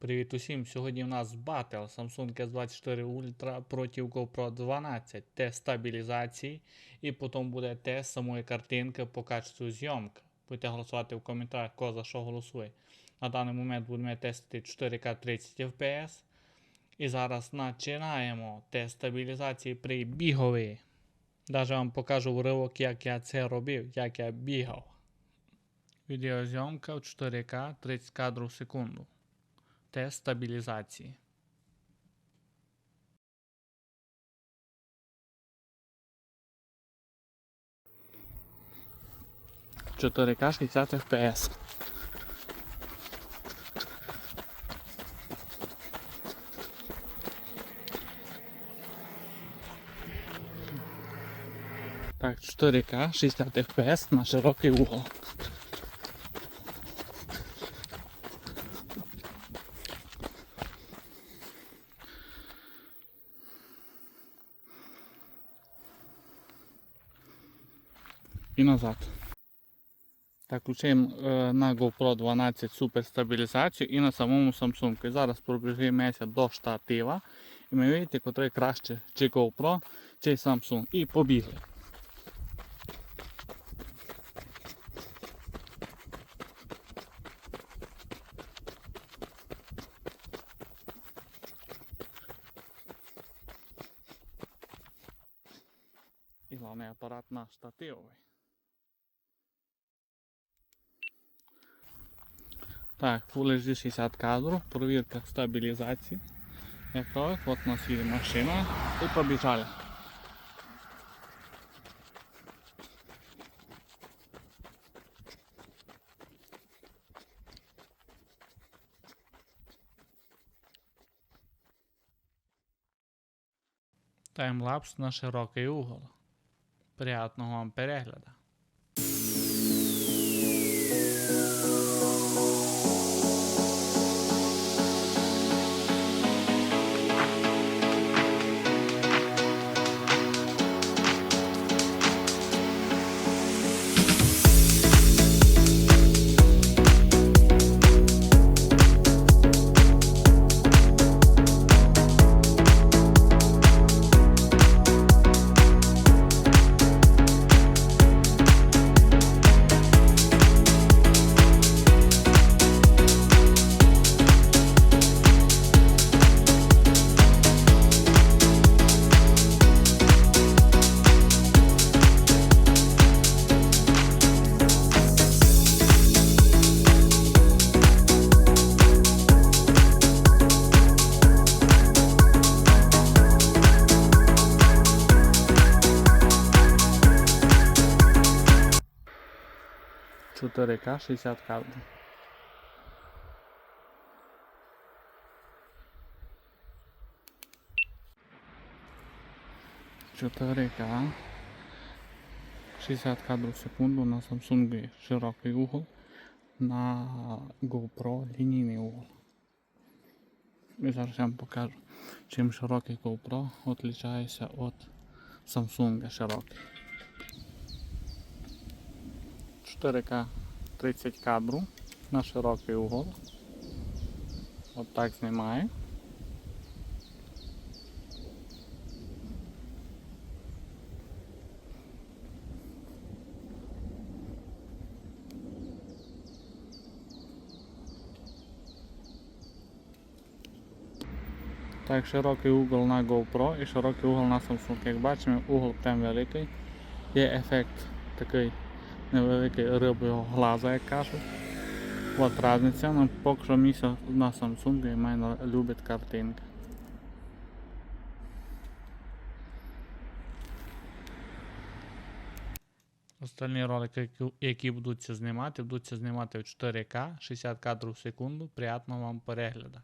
Привіт усім! Сьогодні в нас батл Samsung S24 Ultra проти GoPro 12, тест стабілізації і потім буде тест самої картинки по качеству зйомки. Будете голосувати в коментарях, кого за що голосує. На даний момент будемо тестити 4К 30 FPS. І зараз починаємо тест стабілізації при бігові. Даже вам покажу уривок, як я це робив, як я бігав. Відеозйомка в 4К 30 кадрів в секунду. Тест стабілізації. Чотири К 60 FPS. Так, 4К 60 FPS на широкий угол. І назад. Так, включаємо е, на GoPro 12 супер стабілізацію і на самому Samsung. І зараз пробіжимося до штатива. І ми бачите, котрий краще, чи GoPro, чи Samsung. І побігли. І головний апарат на штативовий. Так, Full HD 60 кадрів, провірка стабілізації. Якраз, от у нас є машина і побіжали. Таймлапс на широкий угол. Приятного вам перегляду. Чотири К 60 кадрів. Чотири К 60 кадрів в секунду на Samsung широкий угол, на GoPro лінійний угол. І зараз я вам покажу, чим широкий GoPro відрізняється від Samsung широкий. 4К 30 кадру на широкий угол. От так знімає. Так, широкий угол на GoPro і широкий угол на Samsung. Як бачимо, угол прям великий. Є ефект такий невеликий рибого глаза, як кажуть. От різниця, ну поки що місце на Samsung і мене любить картинки. Остальні ролики, які будуться знімати, будуться знімати в 4К 60 кадрів в секунду. Приятного вам перегляду.